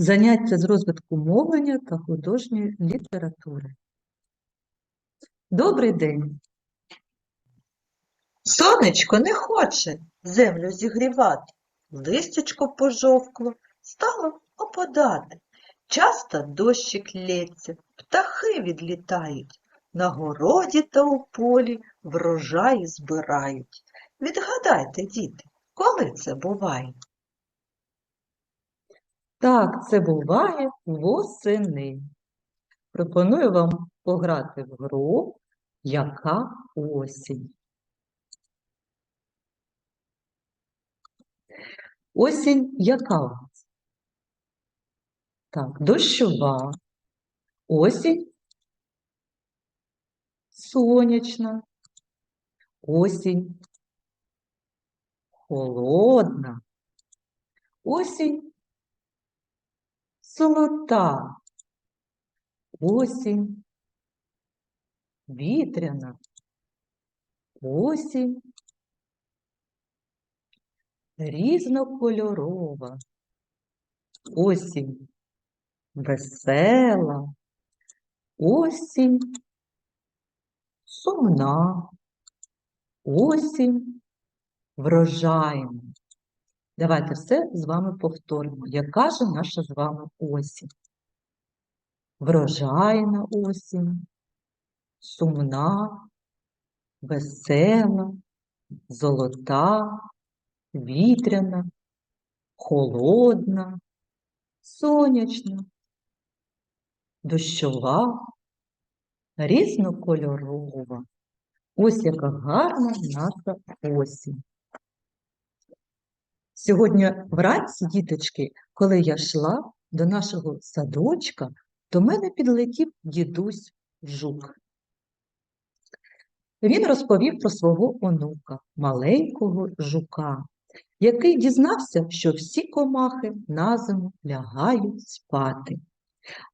Заняття з розвитку мовлення та художньої літератури. Добрий день! Сонечко не хоче землю зігрівати, листячко пожовкло, стало опадати. Часто дощик лється, птахи відлітають, на городі та у полі врожаї збирають. Відгадайте, діти, коли це буває? Так, це буває восени. Пропоную вам пограти в гру Яка осінь. Осінь яка у нас? Так, дощова. Осінь сонячна. Осінь холодна. Осінь золота. Осінь вітряна. Осінь різнокольорова. Осінь весела. Осінь сумна. Осінь врожайна. Давайте все з вами повторимо. Яка же наша з вами осінь? Врожайна осінь, сумна, весела, золота, вітряна, холодна, сонячна, дощова, різнокольорова. Ось яка гарна наша осінь. Сьогодні вранці, діточки, коли я йшла до нашого садочка, до мене підлетів дідусь Жук. Він розповів про свого онука, маленького жука, який дізнався, що всі комахи на зиму лягають спати.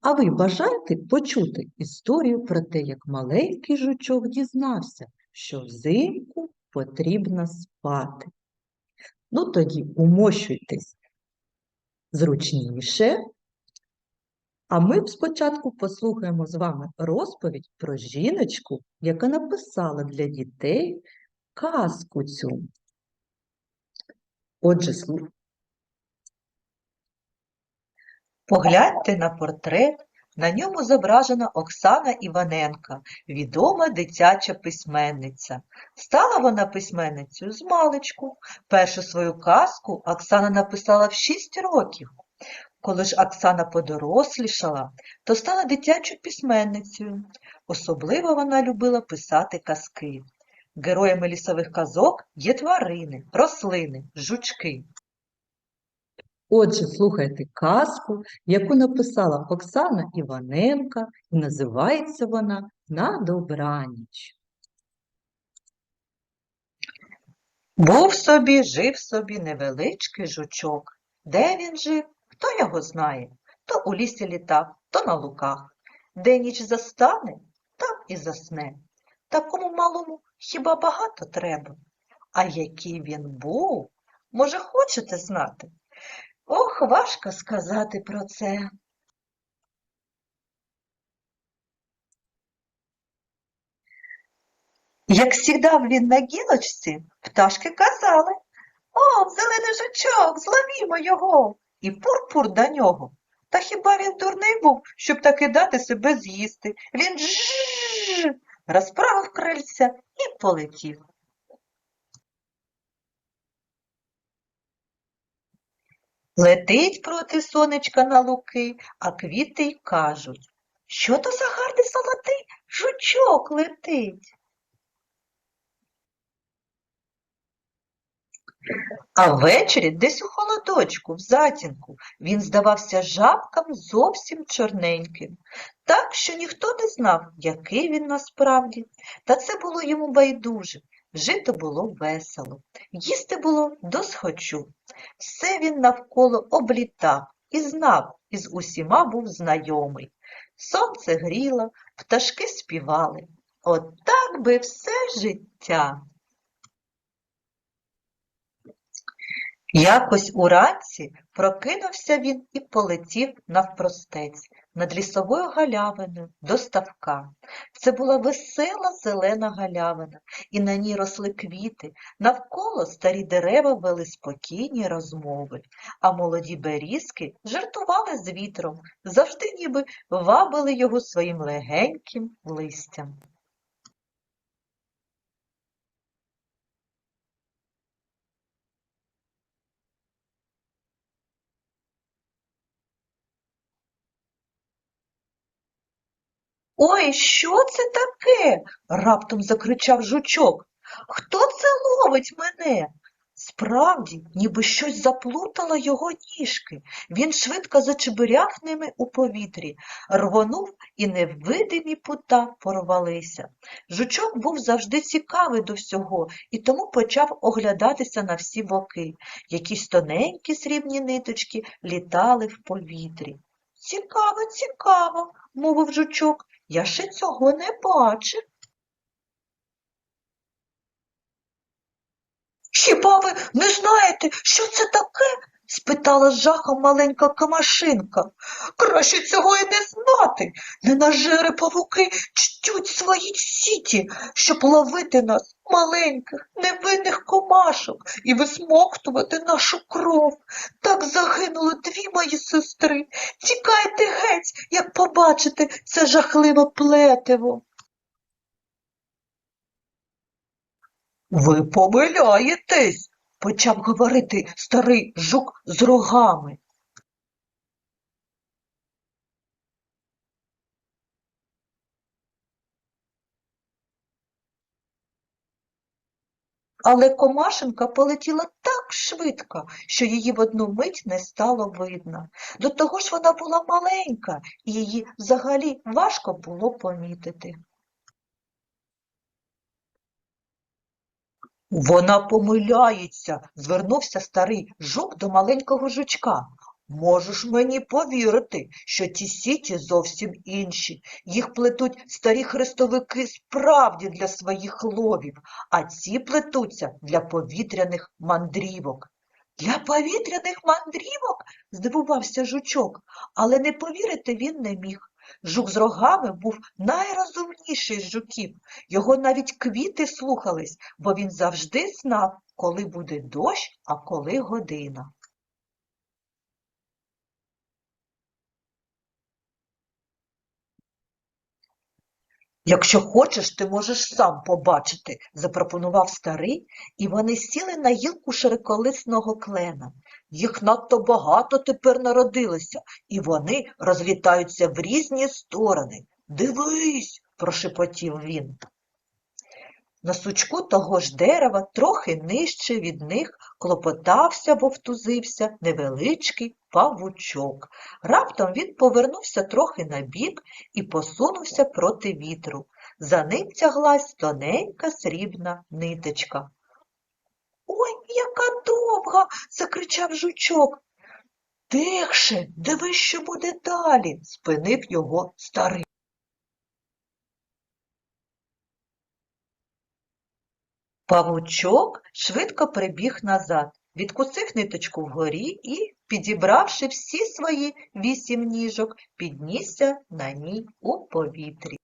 А ви бажаєте почути історію про те, як маленький жучок дізнався, що взимку потрібно спати? Ну тоді умощуйтесь зручніше, а ми спочатку послухаємо з вами розповідь про жіночку, яка написала для дітей казку цю. Отже, слухайте. Погляньте на портрет, на ньому зображена Оксана Іваненка, відома дитяча письменниця. Стала вона письменницею з маличку. Першу свою казку Оксана написала в 6 років. Коли ж Оксана подорослішала, то стала дитячою письменницею. Особливо вона любила писати казки. Героями лісових казок є тварини, рослини, жучки. Отже, слухайте казку, яку написала Оксана Іваненка, і називається вона На добраніч. Був собі, жив собі невеличкий жучок. Де він жив, хто його знає, то у лісі літав, то на луках. Де ніч застане, там і засне. Такому малому хіба багато треба? А який він був, може, хочете знати? Ох, важко сказати про це. Як сідав він на гілочці, пташки казали О, зелений жучок, зловімо його. І пур-пур до нього. Та хіба він дурний був, щоб таки дати себе з'їсти? Він жжж розправив крильця і полетів. Летить проти сонечка на луки, а квіти й кажуть, що то за гарний золотий жучок летить. А ввечері десь у холодочку, в затінку, він здавався жабкам зовсім чорненьким, так, що ніхто не знав, який він насправді. Та це було йому байдуже. Жити було весело, їсти було досхочу. Все він навколо облітав і знав, і з усіма був знайомий. Сонце гріло, пташки співали. От би все життя. Якось уранці прокинувся він і полетів навпростець над лісовою галявиною до ставка. Це була весела зелена галявина, і на ній росли квіти. Навколо старі дерева вели спокійні розмови, а молоді берізки жартували з вітром, завжди ніби вабили його своїм легеньким листям. Ой, що це таке? раптом закричав жучок. Хто це ловить мене? Справді, ніби щось заплутало його ніжки. Він швидко зачебиряв ними у повітрі, рвонув і невидимі пута порвалися. Жучок був завжди цікавий до всього і тому почав оглядатися на всі боки. Якісь тоненькі срібні ниточки літали в повітрі. Цікаво, цікаво, мовив жучок. Я ще цього не бачив. Хіба ви не знаєте, що це таке? Спитала з жахом маленька камашинка. Краще цього і не знати. Ненажери павуки чтють свої сіті, щоб ловити нас, маленьких, невинних комашок, і висмоктувати нашу кров. Так загинули дві мої сестри. Тікайте геть, як побачите це жахливе плетиво. Ви помиляєтесь, почав говорити старий жук з рогами. Але комашенка полетіла так швидко, що її в одну мить не стало видно. До того ж вона була маленька, і її взагалі важко було помітити. Вона помиляється, звернувся старий жук до маленького жучка. Можеш мені повірити, що ті сіті зовсім інші. Їх плетуть старі хрестовики справді для своїх ловів, а ці плетуться для повітряних мандрівок. Для повітряних мандрівок? здивувався жучок, але не повірити він не міг. Жук з рогами був найрозумніший з жуків. Його навіть квіти слухались, бо він завжди знав, коли буде дощ, а коли година. Якщо хочеш, ти можеш сам побачити, запропонував старий, і вони сіли на гілку широколисного клена. Їх надто багато тепер народилося, і вони розлітаються в різні сторони. Дивись, прошепотів він. На сучку того ж дерева, трохи нижче від них, клопотався, вовтузився невеличкий павучок. Раптом він повернувся трохи набік і посунувся проти вітру. За ним тяглась тоненька срібна ниточка. Довга. закричав жучок. Тихше, дивись, що буде далі, спинив його старий. Павучок швидко прибіг назад, відкусив ниточку вгорі і, підібравши всі свої вісім ніжок, піднісся на ній у повітрі.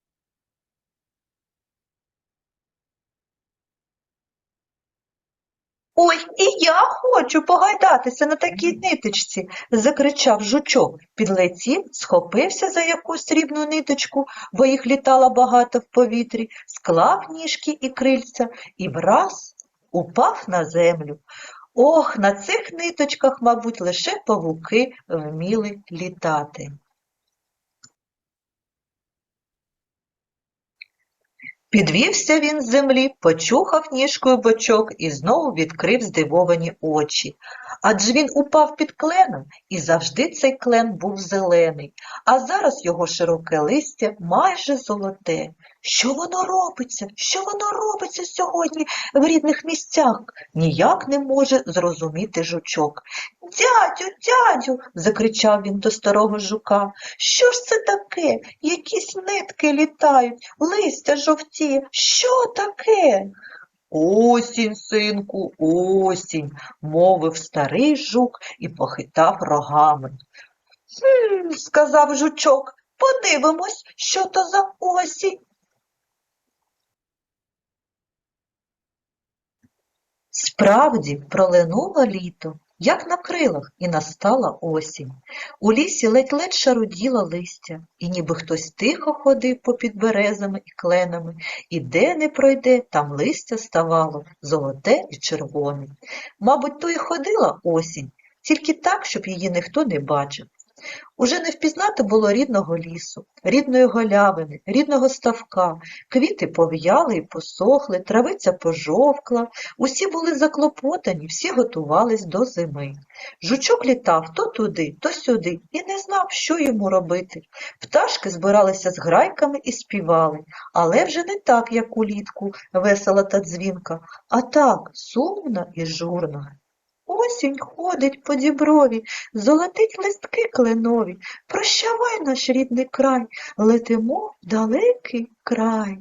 Ой, і я хочу погайдатися на такій ниточці, закричав жучок, підлетів, схопився за якусь срібну ниточку, бо їх літало багато в повітрі, склав ніжки і крильця і враз упав на землю. Ох, на цих ниточках, мабуть, лише павуки вміли літати. Підвівся він з землі, почухав ніжкою бочок і знову відкрив здивовані очі. Адже він упав під кленом, і завжди цей клен був зелений, а зараз його широке листя майже золоте. Що воно робиться? Що воно робиться сьогодні в рідних місцях? Ніяк не може зрозуміти жучок. Дядю, дядю, закричав він до старого жука. Що ж це таке? Якісь нитки літають, листя жовтіє. Що таке? Осінь, синку, осінь, мовив старий жук і похитав рогами. Хм, сказав жучок, подивимось, що то за осінь. Справді пролинуло літо, як на крилах, і настала осінь. У лісі ледь-ледь шаруділо листя, і ніби хтось тихо ходив попід березами і кленами, і де не пройде, там листя ставало золоте і червоне. Мабуть, то і ходила осінь, тільки так, щоб її ніхто не бачив. Уже не впізнати було рідного лісу, рідної голявини, рідного ставка. Квіти пов'яли і посохли, травиця пожовкла, усі були заклопотані, всі готувались до зими. Жучок літав то туди, то сюди і не знав, що йому робити. Пташки збиралися з грайками і співали, але вже не так, як улітку, весела та дзвінка, а так, сумна і журна. Осінь ходить по діброві, золотить листки кленові. Прощавай наш рідний край, летимо в далекий край.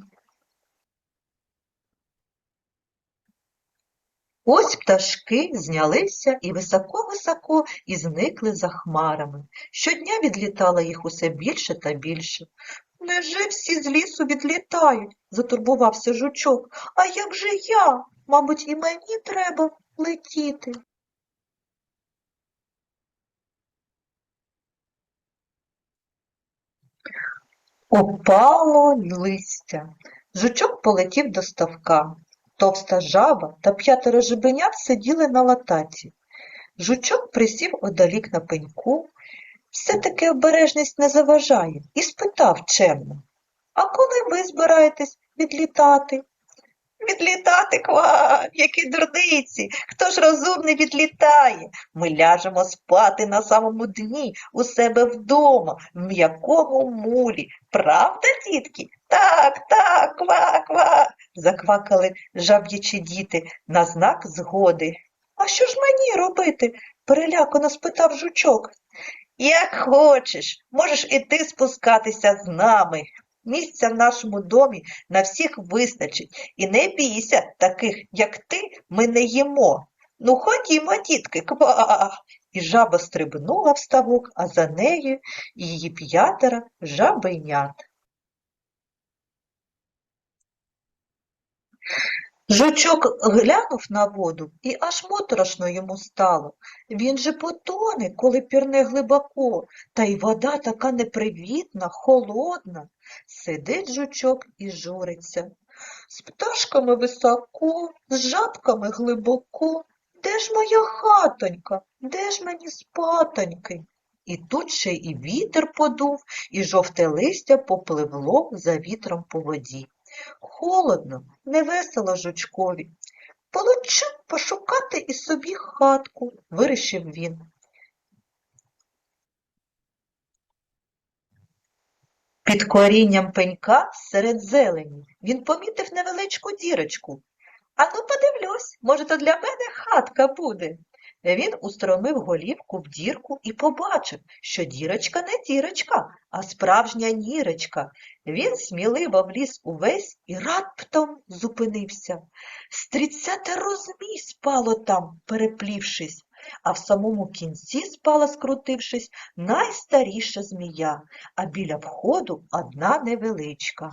Ось пташки знялися і високо-високо і зникли за хмарами. Щодня відлітало їх усе більше та більше. Невже всі з лісу відлітають? затурбувався жучок. А як же я? Мабуть, і мені треба летіти. Опало листя. Жучок полетів до ставка. Товста жаба та п'ятеро жибенят сиділи на латаці. Жучок присів одалік на пеньку. Все-таки обережність не заважає, і спитав чемно. А коли ви збираєтесь відлітати? Відлітати ква, які дурниці. Хто ж розумний відлітає? Ми ляжемо спати на самому дні, у себе вдома, в м'якому мулі. Правда, дітки? Так, так, ква, ква, заквакали жаб'ячі діти на знак згоди. А що ж мені робити? перелякано спитав жучок. Як хочеш, можеш і ти спускатися з нами. Місця в нашому домі на всіх вистачить, і не бійся, таких, як ти, ми не їмо. Ну, ходімо, дітки, ква. І жаба стрибнула в ставок, а за нею її п'ятеро жабенят. Жучок глянув на воду, і аж моторошно йому стало. Він же потоне, коли пірне глибоко, та й вода така непривітна, холодна. Сидить жучок і журиться. З пташками високо, з жабками глибоко. Де ж моя хатонька? Де ж мені спатоньки? І тут ще і вітер подув, і жовте листя попливло за вітром по воді. Холодно, невесело жучкові. Получу пошукати і собі хатку, вирішив він. Під корінням пенька серед зелені він помітив невеличку дірочку. А ну подивлюсь, може, то для мене хатка буде. Він устромив голівку в дірку і побачив, що дірочка не дірочка, а справжня нірочка. Він сміливо вліз увесь і раптом зупинився. З тридцятеро змій спало там, переплівшись, а в самому кінці спала, скрутившись, найстаріша змія, а біля входу одна невеличка.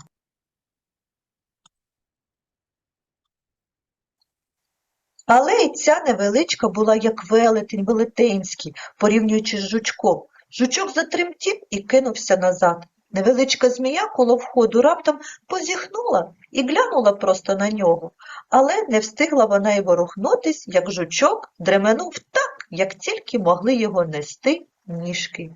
Але й ця невеличка була як велетень велетенський, порівнюючи з жучком. Жучок затремтів і кинувся назад. Невеличка змія коло входу раптом позіхнула і глянула просто на нього, але не встигла вона й ворухнутись, як жучок дременув так, як тільки могли його нести ніжки.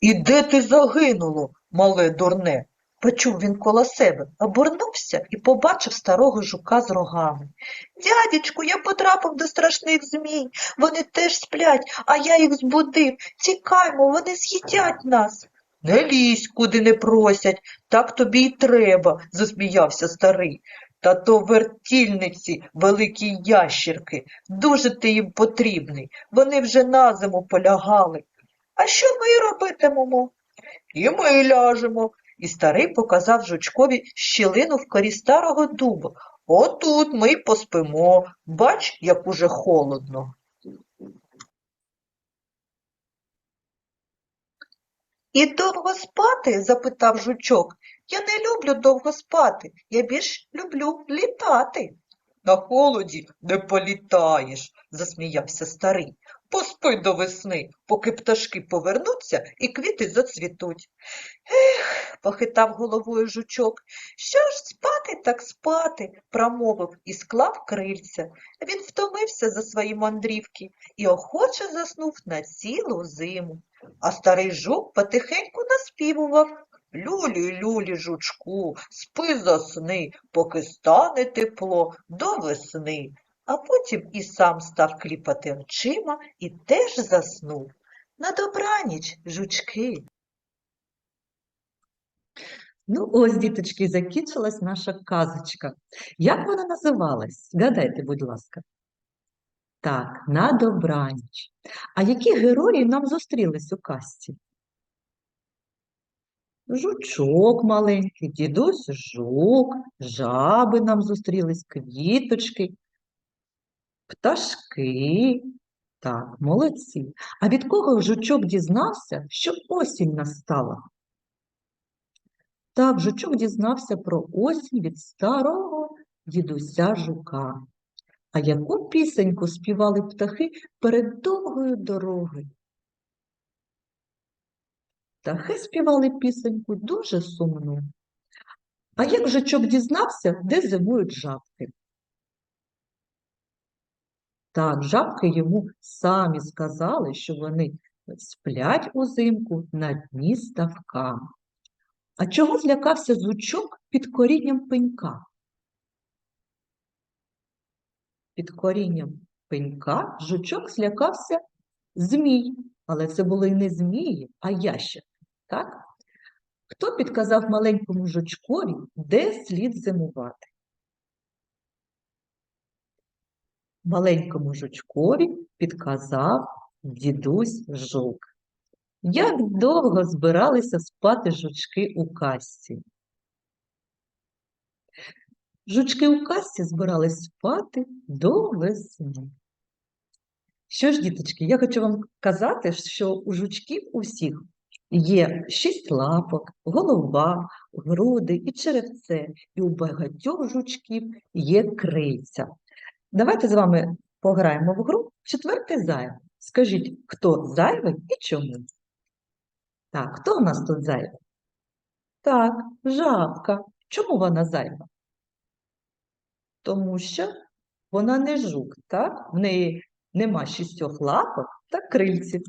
І де ти загинуло, мале дурне? Почув він коло себе, обернувся і побачив старого жука з рогами. Дядечку, я потрапив до страшних змій. Вони теж сплять, а я їх збудив. Тікаймо, вони з'їдять нас. Не лізь, куди не просять, так тобі й треба, засміявся старий. Та то вертільниці, великі ящірки, дуже ти їм потрібний. Вони вже на зиму полягали. А що ми робитимемо? І ми ляжемо. І старий показав жучкові щілину в корі старого дуба. Отут ми й поспимо. Бач, як уже холодно. І довго спати? запитав жучок. Я не люблю довго спати, я більш люблю літати. На холоді не політаєш, засміявся старий. Поспи до весни, поки пташки повернуться і квіти зацвітуть. Ех, похитав головою жучок. Що ж спати, так спати, промовив і склав крильця. Він втомився за свої мандрівки і охоче заснув на цілу зиму. А старий жук потихеньку наспівував. Люлі, люлі, жучку, спи засни, поки стане тепло до весни. А потім і сам став кліпати очима і теж заснув. На добраніч, жучки. Ну, ось, діточки, закінчилась наша казочка. Як вона називалась? Згадайте, будь ласка. Так, на добраніч. А які герої нам зустрілись у казці? Жучок маленький, дідусь жук, жаби нам зустрілись, квіточки, пташки. Так, молодці. А від кого жучок дізнався, що осінь настала? Так, жучок дізнався про осінь від старого дідуся жука. А яку пісеньку співали птахи перед довгою дорогою? Птахи співали пісеньку дуже сумну. А як жучок дізнався, де зимують жабки? Так, жабки йому самі сказали, що вони сплять узимку на дні ставка. А чого злякався зучок під корінням пенька? Під корінням пенька жучок злякався змій, але це були не змії, а ящерки. Так? Хто підказав маленькому жучкові, де слід зимувати? Маленькому жучкові підказав дідусь жук. Як довго збиралися спати жучки у касті? Жучки у касті збирались спати до весни. Що ж, діточки, я хочу вам казати, що у жучків усіх є шість лапок, голова, груди і черевце, і у багатьох жучків є крильця. Давайте з вами пограємо в гру четвертий зайвий. Скажіть, хто зайвий і чому? Так, хто у нас тут зайвий? Так, жабка. Чому вона зайва? Тому що вона не жук, так? В неї нема шістьох лапок та крильців.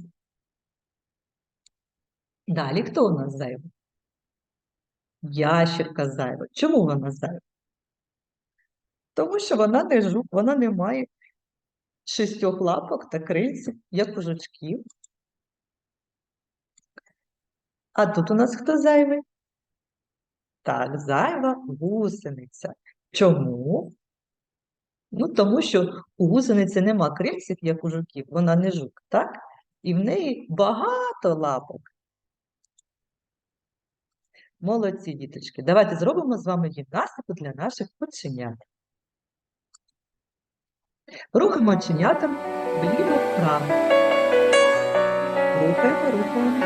Далі хто у нас зайвий? Ящерка зайва. Чому вона зайва? Тому що вона не жук, вона не має шістьох лапок та крильців, як у жучків. А тут у нас хто зайвий? Так, зайва гусениця. Чому? Ну, тому що у гусениці нема крильців, як у жуків, вона не жук, так? І в неї багато лапок. Молодці, діточки. Давайте зробимо з вами гімнастику для наших оченят. Рухаємо оченятам вліво-вправо. Рухаємо, рухаємо.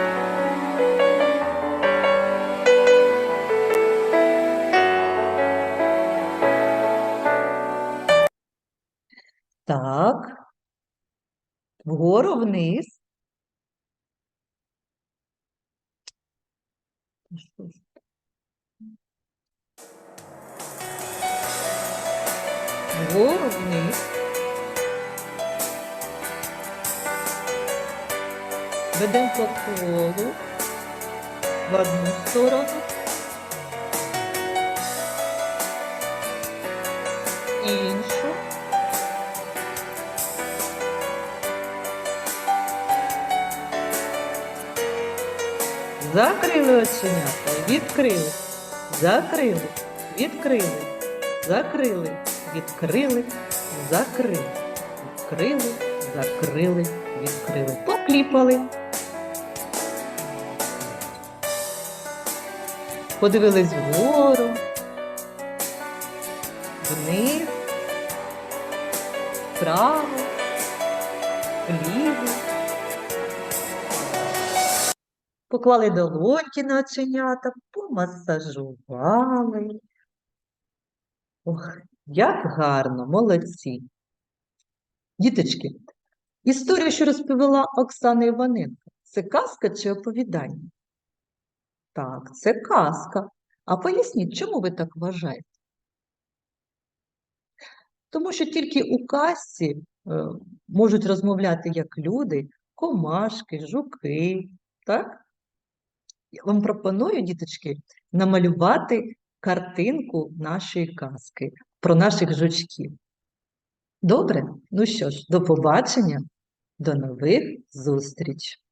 Так. Вгору вниз. Ведемо по колу в одну сторону. Іншу. Закрили оченята, відкрили, закрили, відкрили, закрили, відкрили, закрили, відкрили, закрили, відкрили. Покліпали. Подивились вгору, вниз, вправо, вліво. Поклали долоньки на оченята, помасажували. Ох, як гарно, молодці. Діточки, історію, що розповіла Оксана Іваненко, це казка чи оповідання? Так, це казка. А поясніть, чому ви так вважаєте? Тому що тільки у казці е, можуть розмовляти як люди, комашки, жуки, так? Я вам пропоную, діточки, намалювати картинку нашої казки про наших жучків. Добре? Ну що ж, до побачення, до нових зустріч!